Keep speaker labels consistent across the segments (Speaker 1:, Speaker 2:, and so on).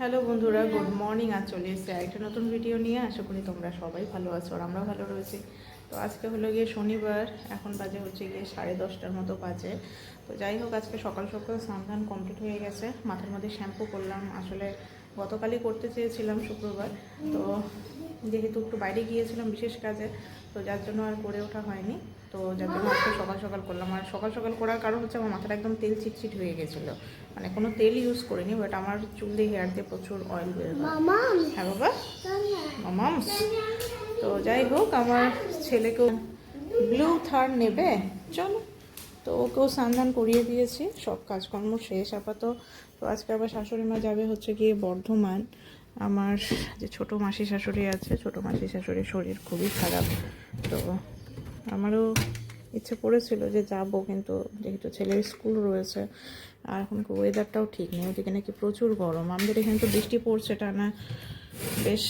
Speaker 1: Hello বন্ধুরা, good morning. আজ চলে এসেছে একটা নতুন ভিডিও নিয়ে। আশা করি তোমরা সবাই ভালো আছো আর আমরা ভালো রয়েছি। তো আজকে হলো গিয়ে শনিবার, এখন বাজে হচ্ছে গিয়ে সাড়ে দশটার মতো বাজে। তো যাই হোক, আজকে সকাল সকাল স্নান কমপ্লিট হয়ে গেছে। মাথার মধ্যে শ্যাম্পু করলাম। আসলে গতকালই করতে চেয়েছিলাম শুক্রবার তো যেহেতু একটু বাইরে গিয়েছিলাম বিশেষ কাজে তো যার জন্য আর করে ওঠা হয়নি তো যার জন্য আজকে সকাল সকাল করলাম। আর সকাল সকাল করার কারণ হচ্ছে আমার মাথাটা একদম তেল চিটচিট হয়ে গেছিল। মানে কোনো তেল ইউজ করিনি বাট আমার চুল দিয়ে হেয়ার দিয়ে প্রচুর অয়েল বের হয়। বাবা? মামামস তো যাই হোক আমার ছেলেকেও ব্লু থার নেবে। চলো। তো ওকেও স্নান করিয়ে দিয়েছি, সব কাজকর্ম শেষ। আপাতত তো আজকে আবার শাশুড়ি মা যাবে হচ্ছে গিয়ে বর্ধমান। আমার যে ছোট মাসি শাশুড়ি আছে, ছোট মাসি শাশুড়ির শরীর খুবই খারাপ। তো আমারও ইচ্ছে করেছিল যে যাব, কিন্তু যেহেতু ছেলের স্কুল রয়েছে, আর এখন ওয়েদারটাও ঠিক নেই। ওদিকে নাকি প্রচুর গরম। আমাদের এখানে তো বৃষ্টি পড়ছে টানা বেশ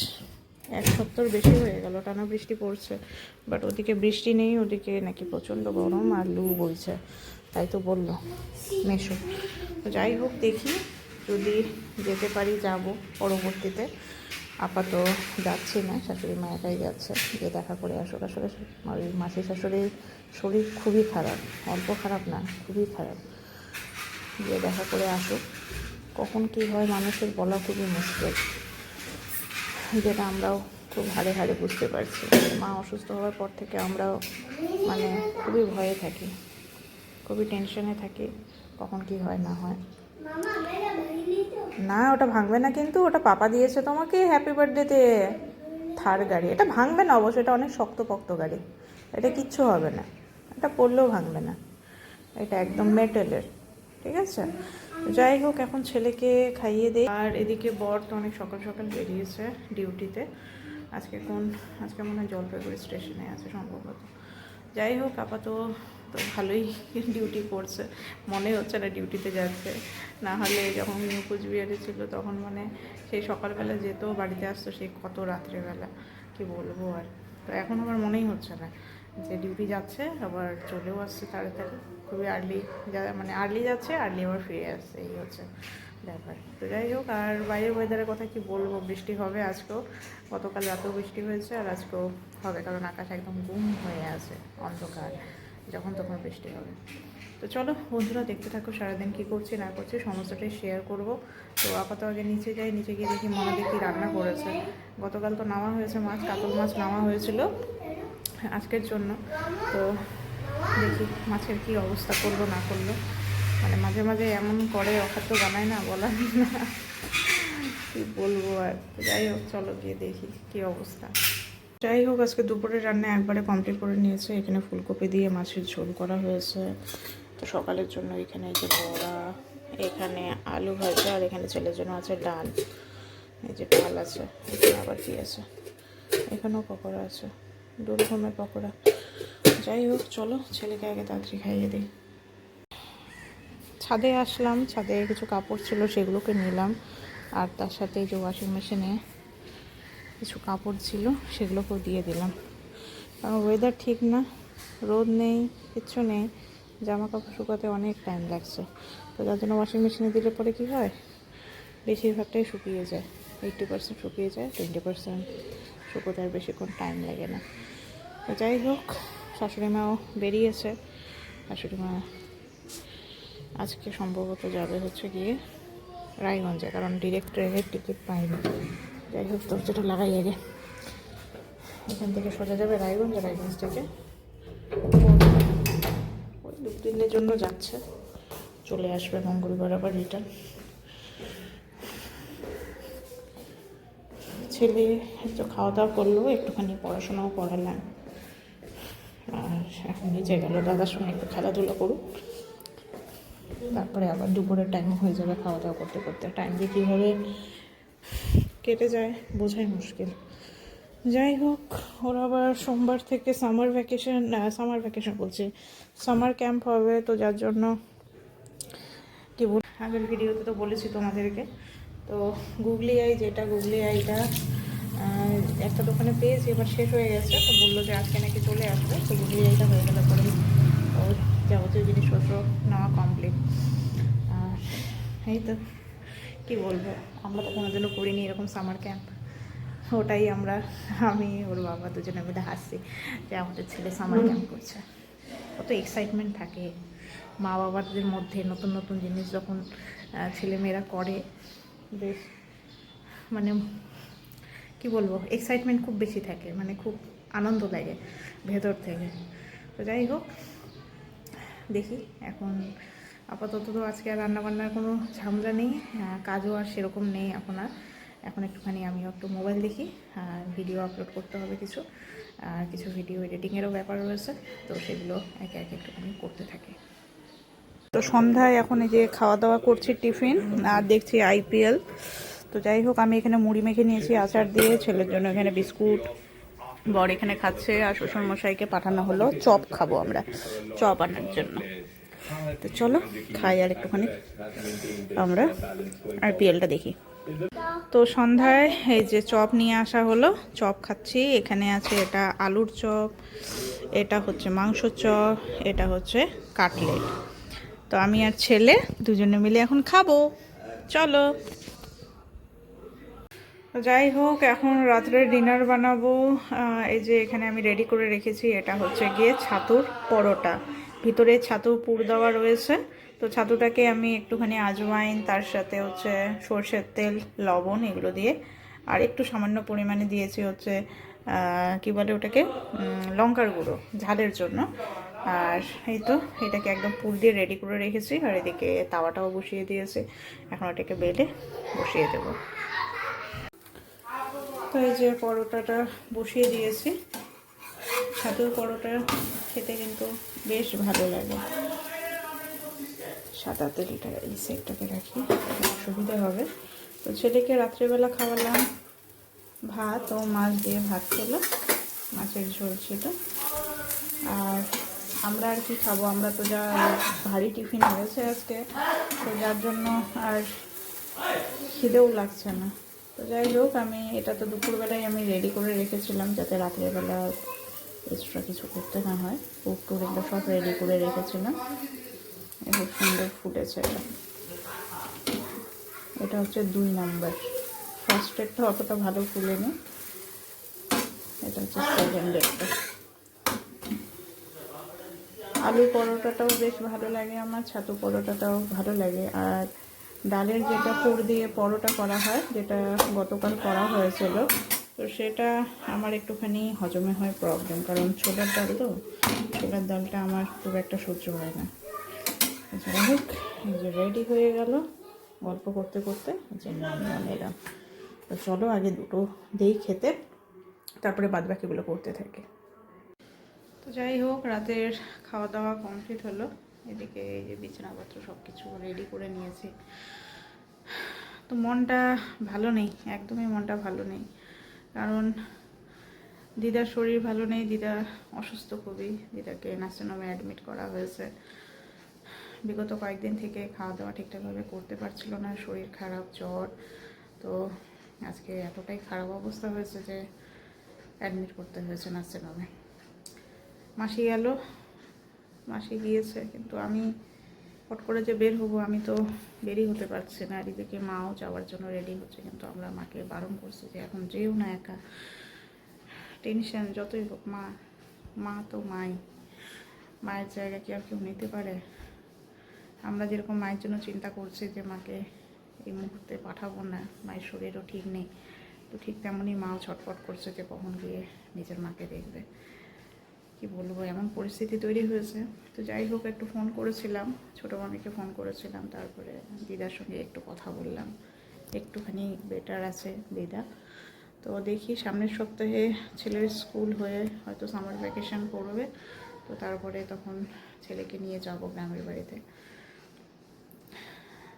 Speaker 1: এক সপ্তাহ বেশি হয়ে গেল, টানা বৃষ্টি পড়ছে। বাট ওদিকে বৃষ্টি নেই, ওদিকে নাকি প্রচণ্ড গরম আর লু বইছে, তাই তো বলল মেশো। যাই হোক, দেখি যদি যেতে পারি যাব পরবর্তীতে। আপাতত যাচ্ছি না, শাশুড়ি মা একাই যাচ্ছে, গিয়ে দেখা করে আসুক আসলে ওই মাসি শাশুড়ির শরীর খুবই খারাপ, অল্প খারাপ না, খুবই খারাপ। গিয়ে দেখা করে আসুক, কখন কী হয় মানুষের বলা খুবই মুশকিল। যেটা আমরাও খুব হাড়ে হারে বুঝতে পারছি। মা অসুস্থ হওয়ার পর থেকে আমরাও মানে খুবই ভয়ে থাকি, খুবই টেনশনে থাকি কখন কি হয় না হয়। না, ওটা ভাঙবে না কিন্তু, ওটা পাপা দিয়েছে তোমাকে হ্যাপি বার্থডেতে থার গাড়ি। এটা ভাঙবে না অবশ্যই এটা অনেক শক্তপোক্ত গাড়ি। এটা কিচ্ছু হবে না। এটা পড়লেও ভাঙবে না। এটা একদম মেটেলের ঠিক আছে? যাই হোক, এখন ছেলেকে খাইয়ে দেয় আর এদিকে বর তো অনেক সকাল সকাল বেরিয়েছে ডিউটিতে। আজকে কোন আজকে মনে হয় জলপাইগুড়ি স্টেশনে আছে সম্ভবত। যাই হোক, আপাতত তো ভালোই ডিউটি করছে। মনে হচ্ছে না ডিউটিতে যাচ্ছে। না হলে যখন নিউ কুচবিহারে ছিল তখন মানে সেই সকালবেলা যেত, বাড়িতে আসতো সেই কত রাত্রেবেলা, কি বলব আর। তো এখন আমার মনেই হচ্ছে না যে ডিউটি যাচ্ছে, আবার চলেও আসছে তাড়াতাড়ি। খুবই আর্লি যা মানে আর্লি যাচ্ছে আর্লি আবার ফিরে আসছে, এই হচ্ছে ব্যাপার। তো যাই হোক, আর বাইরের ওয়েদারের কথা কি বলব? বৃষ্টি হবে আজকেও। গতকাল রাতেও বৃষ্টি হয়েছে, আর আজকেও হবে, কারণ আকাশ একদম গুম হয়ে আছে, অন্ধকার, যখন তখন বৃষ্টি হবে। তো চলো, বন্ধুরা, দেখতে থাকো সারাদিন কী করছি, না করছি, সমস্তটাই শেয়ার করব। তো আপাতত আগে নিচে যাই, নিচে গিয়ে দেখি মনে দেখি রান্না করেছে। গতকাল তো নামা হয়েছে মাছ, কাতল মাছ নামা হয়েছিল আজকের জন্য। তো দেখি মাছের কি অবস্থা করল না করল মানে মাঝে মাঝে এমন করে অখাদ্য বানায় না, বলার না। কি বলব আর? যাই হোক, চলো গিয়ে দেখি কি অবস্থা। যাই হোক, আজকে দুপুরের রান্না একবারে কমপ্লিট করে নিয়েছে। এখানে ফুলকপি দিয়ে মাছের ঝোল করা হয়েছে। তো সকালের জন্য এখানে এই যে বড়া, এখানে আলু ভাজা, আর এখানে ছেলের জন্য আছে ডাল। এই যে ডাল আছে, এখানে আবার কি আছে? এখানেও পকোড়া আছে। দু রকমের পকোড়া। যাই হোক, চলো ছেলেকে আগে তাড়াতাড়ি খাইয়ে দিই। ছাদে আসলাম, ছাদে কিছু কাপড় ছিল, সেগুলোকে নিলাম। আর তার সাথে যে ওয়াশিং মেশিনে কিছু কাপড় ছিল, সেগুলোকেও দিয়ে দিলাম। কারণ ওয়েদার ঠিক না, রোদ নেই, কিচ্ছু নেই জামা কাপড় শুকাতে অনেক টাইম লাগছে। তো যার জন্য ওয়াশিং মেশিনে দিলে পরে কী হয়? বেশিরভাগটাই শুকিয়ে যায়। এইটটি পার্সেন্ট শুকিয়ে যায় টোয়েন্টি পার্সেন্ট শুকোতে আর বেশিক্ষণ টাইম লাগে না। তো যাই হোক শাশুড়ি মাও বেরিয়েছে। শাশুড়ি মা আজকে সম্ভবত যাবে হচ্ছে গিয়ে রায়গঞ্জে, কারণ ডিরেক্ট ট্রেনের টিকিট পাইনি। যাই হোক দরজাটা লাগাই আগে। এখান থেকে সোজা যাবে রায়গঞ্জ রায়গঞ্জ থেকে ওই দু দিনের জন্য যাচ্ছে। চলে আসবে মঙ্গলবার আবার রিটার্ন ছেলে একটু খাওয়া দাওয়া করল, একটুখানি পড়াশোনাও করালাম। আর এখন নিচে গেল দাদার সঙ্গে একটু খেলাধুলা করুক। তারপরে আবার দুপুরের টাইম হয়ে যাবে খাওয়া দাওয়া করতে করতে। টাইম যে কীভাবে কেটে যায় বোঝাই মুশকিল। যাই হোক, ওরা আবার সোমবার থেকে সামার ভ্যাকেশন সামার ভ্যাকেশন বলছি। সামার ক্যাম্প হবে, তো যার জন্য কি বল আগের ভিডিওতে তো বলেছি তোমাদেরকে। তো গুগলি আই যেটা গুগলি আইটা একটা দোকানে পেয়েছি, এবার শেষ হয়ে গেছে। তো বলল যে আজকে নাকি চলে আসবে। তো গুগলি আইটা হয়ে গেলে পরে ওর যাবতীয় জিনিসপত্র নেওয়া কমপ্লিট এই তো, কি বলব? আমরা তো কোনোদিনও করিনি এরকম সামার ক্যাম্প ওটাই আমরা, আমি, ওর বাবা দুজনে মিলে হাসছি যে আমাদের ছেলে সামার ক্যাম্প করছে। কত এক্সাইটমেন্ট থাকে। মা বাবাদের মধ্যে নতুন নতুন জিনিস যখন ছেলেমেয়েরা করে, বেশ মানে কি বলব এক্সাইটমেন্ট খুব বেশি থাকে মানে খুব আনন্দ লাগে ভেতর থেকে। তো যাই হোক, দেখি এখন আপাতত তো আজকে আর রান্নাবান্নার কোনো ঝামেলা নেই কাজও আর সেরকম নেই এখন আর। এখন একটুখানি আমিও একটু মোবাইল দেখি, আর ভিডিও আপলোড করতে হবে কিছু, আর কিছু ভিডিও এডিটিংয়েরও ব্যাপার রয়েছে, তো সেগুলো একে একে একটুখানি করতে থাকি। তো সন্ধ্যায় এখন এই যে খাওয়া দাওয়া করছি টিফিন, আর দেখছি আইপিএল তো যাই হোক, আমি এখানে মুড়ি মেখে নিয়েছি, আচার দিয়ে, ছেলের জন্য এখানে বিস্কুট, বর এখানে খাচ্ছে, আর শ্বশুরমশাইকে পাঠানো হলো, চপ খাব আমরা, চপ আনার জন্য। তো চলো, খাই আর একটুখানি, আমরা আইপিএলটা দেখি। তো সন্ধ্যায় এই যে চপ নিয়ে আসা হলো, চপ খাচ্ছি, এখানে আছে এটা আলুর চপ, এটা হচ্ছে মাংস চপ, এটা হচ্ছে কাটলেট। তো আমি আর ছেলে দুজনে মিলে এখন খাব, চলো। যাই হোক, এখন রাত্রে ডিনার বানাবো। এই যে এখানে আমি রেডি করে রেখেছি, এটা হচ্ছে গিয়ে ছাতুর পরোটা। ভিতরে ছাতু পুর দেওয়া রয়েছে। তো ছাতুটাকে আমি একটুখানি আজওয়াইন, তার সাথে হচ্ছে সর্ষের তেল, লবণ এগুলো দিয়ে, আর একটু সামান্য পরিমাণে দিয়েছি হচ্ছে কি বলে ওটাকে? লঙ্কার গুঁড়ো, ঝালের জন্য। আর এই তো, এটাকে একদম পুর দিয়ে রেডি করে রেখেছি। আর এদিকে তাওয়াটাও বসিয়ে দিয়েছি। এখন ওটাকে বেলে বসিয়ে দেবো। তো এই যে পরোটাটা বসিয়ে দিয়েছি, ছাতুর পরোটা খেতে কিন্তু বেশ ভালো লাগে। সাদা তেলটা এই সেটটাকে রাখি, সুবিধা হবে। তো ছেলেকে রাত্রেবেলা খাওয়ালাম ভাত, ও মাছ দিয়ে ভাত খেলো, মাছের ঝোল ছিল। আর আমরা আর কি খাব? আমরা তো যা ভারী টিফিন হয়েছে আজকে, তো যার জন্য আর খিদেও লাগছে না। তো যাই হোক, আমি এটা তো দুপুরবেলায় আমি রেডি করে রেখেছিলাম যাতে রাত্রেবেলা এক্সট্রা কিছু করতে না হয়। পুক টুক সব রেডি করে রেখেছিলাম। খুব সুন্দর ফুটেছে এটা। এটা হচ্ছে দুই নাম্বার। ফার্স্টেরটা অতটা ভালো ফুলেনি। এটা হচ্ছে সেকেন্ডেরটা আলু পরোটাটাও বেশ ভালো লাগে আমার, ছাতু পরোটাটাও ভালো লাগে। আর ডালের যেটা পুর দিয়ে পরোটা করা হয়, যেটা গতকাল করা হয়েছিল, তো সেটা আমার একটুখানি হজমে হয় প্রবলেম কারণ ছোলার ডাল তো, ছোলার ডালটা আমার খুব একটা সহ্য হয় না। যাই হোক যে রেডি হয়ে গেল, গল্প করতে করতে যে নামিয়ে তো চলো আগে দুটো দেই খেতে, তারপরে বাদবাকিগুলো করতে থাকে। তো যাই হোক, রাতের খাওয়া দাওয়া কমপ্লিট হলো। এদিকে এই যে বিছানাপত্র সব কিছু রেডি করে নিয়েছি। তো মনটা ভালো নেই, একদমই মনটা ভালো নেই। কারণ দিদার শরীর ভালো নেই, দিদা অসুস্থ খুবই, দিদাকে নার্সিংহোমে অ্যাডমিট করা হয়েছে। বিগত কয়েকদিন থেকে খাওয়া দাওয়া ঠিকঠাকভাবে করতে পারছিল না, শরীর খারাপ, জ্বর। তো আজকে এতটাই খারাপ অবস্থা হয়েছে যে অ্যাডমিট করতে হয়েছে নার্সিংহোমে। মাসি গেল মাসি গিয়েছে, কিন্তু আমি ফট করে যে বের হব, আমি তো বেরই হতে পারছি না। আর এদিকে মাও যাওয়ার জন্য রেডি হচ্ছে, কিন্তু আমরা মাকে বারণ করছি যে এখন যেও না একা। টেনশন যতই হোক, মা মা তো মাই। মায়ের জায়গা কি আর কেউ নিতে পারে? আমরা যেরকম মায়ের জন্য চিন্তা করছি যে মাকে এই মুহূর্তে পাঠাবো না, মায়ের শরীরও ঠিক নেই। তো ঠিক তেমনই মাও ছটফট করছে যে কখন গিয়ে নিজের মাকে দেখবে। কি বলব, এমন পরিস্থিতি তৈরি হয়েছে। তো যাই হোক, একটু ফোন করেছিলাম, ছোটো মামিকে ফোন করেছিলাম, তারপরে দিদার সঙ্গে একটু কথা বললাম। একটুখানি বেটার আছে দিদা। তো দেখি সামনের সপ্তাহে ছেলের স্কুল হয়ে হয়তো সামার ভ্যাকেশন পড়বে, তো তারপরে তখন ছেলেকে নিয়ে যাব গ্রামের বাড়িতে।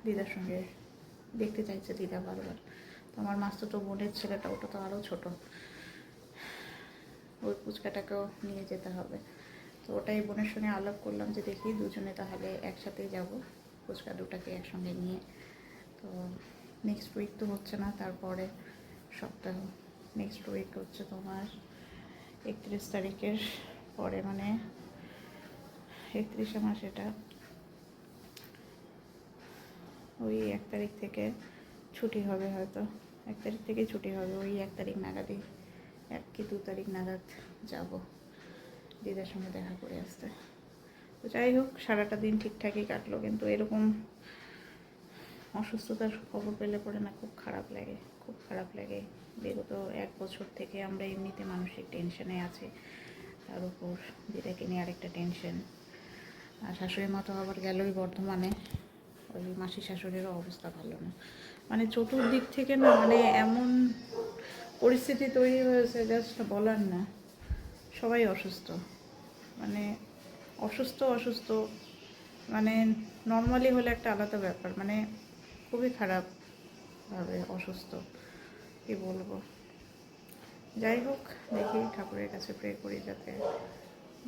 Speaker 1: দিদার সঙ্গে দেখতে চাইছে দিদা বারবার। তো আমার মাস্তুতো বোনের ছেলেটা, ওটা তো আরও ছোটো। ওই পুচকাটাকেও নিয়ে যেতে হবে। তো ওটাই বোনের সঙ্গে আলাপ করলাম যে দেখি দুজনে তাহলে একসাথেই যাব। ফুচকা দুটাকে একসঙ্গে নিয়ে। তো নেক্সট উইক তো হচ্ছে না, তারপরে সপ্তাহ। নেক্সট উইক হচ্ছে তোমার একত্রিশ তারিখের পরে মানে একত্রিশে মাস এটা। ওই এক তারিখ থেকে ছুটি হবে হয়তো। এক তারিখ থেকে ছুটি হবে, ওই এক তারিখ নাগাদই। এক কি দু তারিখ নাগাদ যাব। দিদার সঙ্গে দেখা করে আসতে। তো যাই হোক, সারাটা দিন ঠিকঠাকই কাটলো, কিন্তু এরকম অসুস্থতার খবর পেলে পরে না খুব খারাপ লাগে, খুব খারাপ লাগে। বিগত এক বছর থেকে আমরা এমনিতে মানসিক টেনশনে আছি। তার উপর দিদাকে নিয়ে আরেকটা টেনশন আর শাশুড়ি মা তো আবার গেলই বর্ধমানে। ওই মাসি শাশুড়িরও অবস্থা ভালো না। মানে চতুর্দিক থেকে না মানে এমন পরিস্থিতি তৈরি হয়েছে জাস্ট বলার না। সবাই অসুস্থ। মানে অসুস্থ অসুস্থ মানে নর্মালি হলে একটা আলাদা ব্যাপার। মানে খুবই খারাপভাবে অসুস্থ, কি বলব। যাই হোক, দেখি ঠাকুরের কাছে প্রে করি যাতে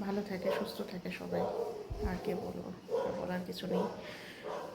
Speaker 1: ভালো থাকে, সুস্থ থাকে সবাই। আর কি বলব বলার কিছু নেই।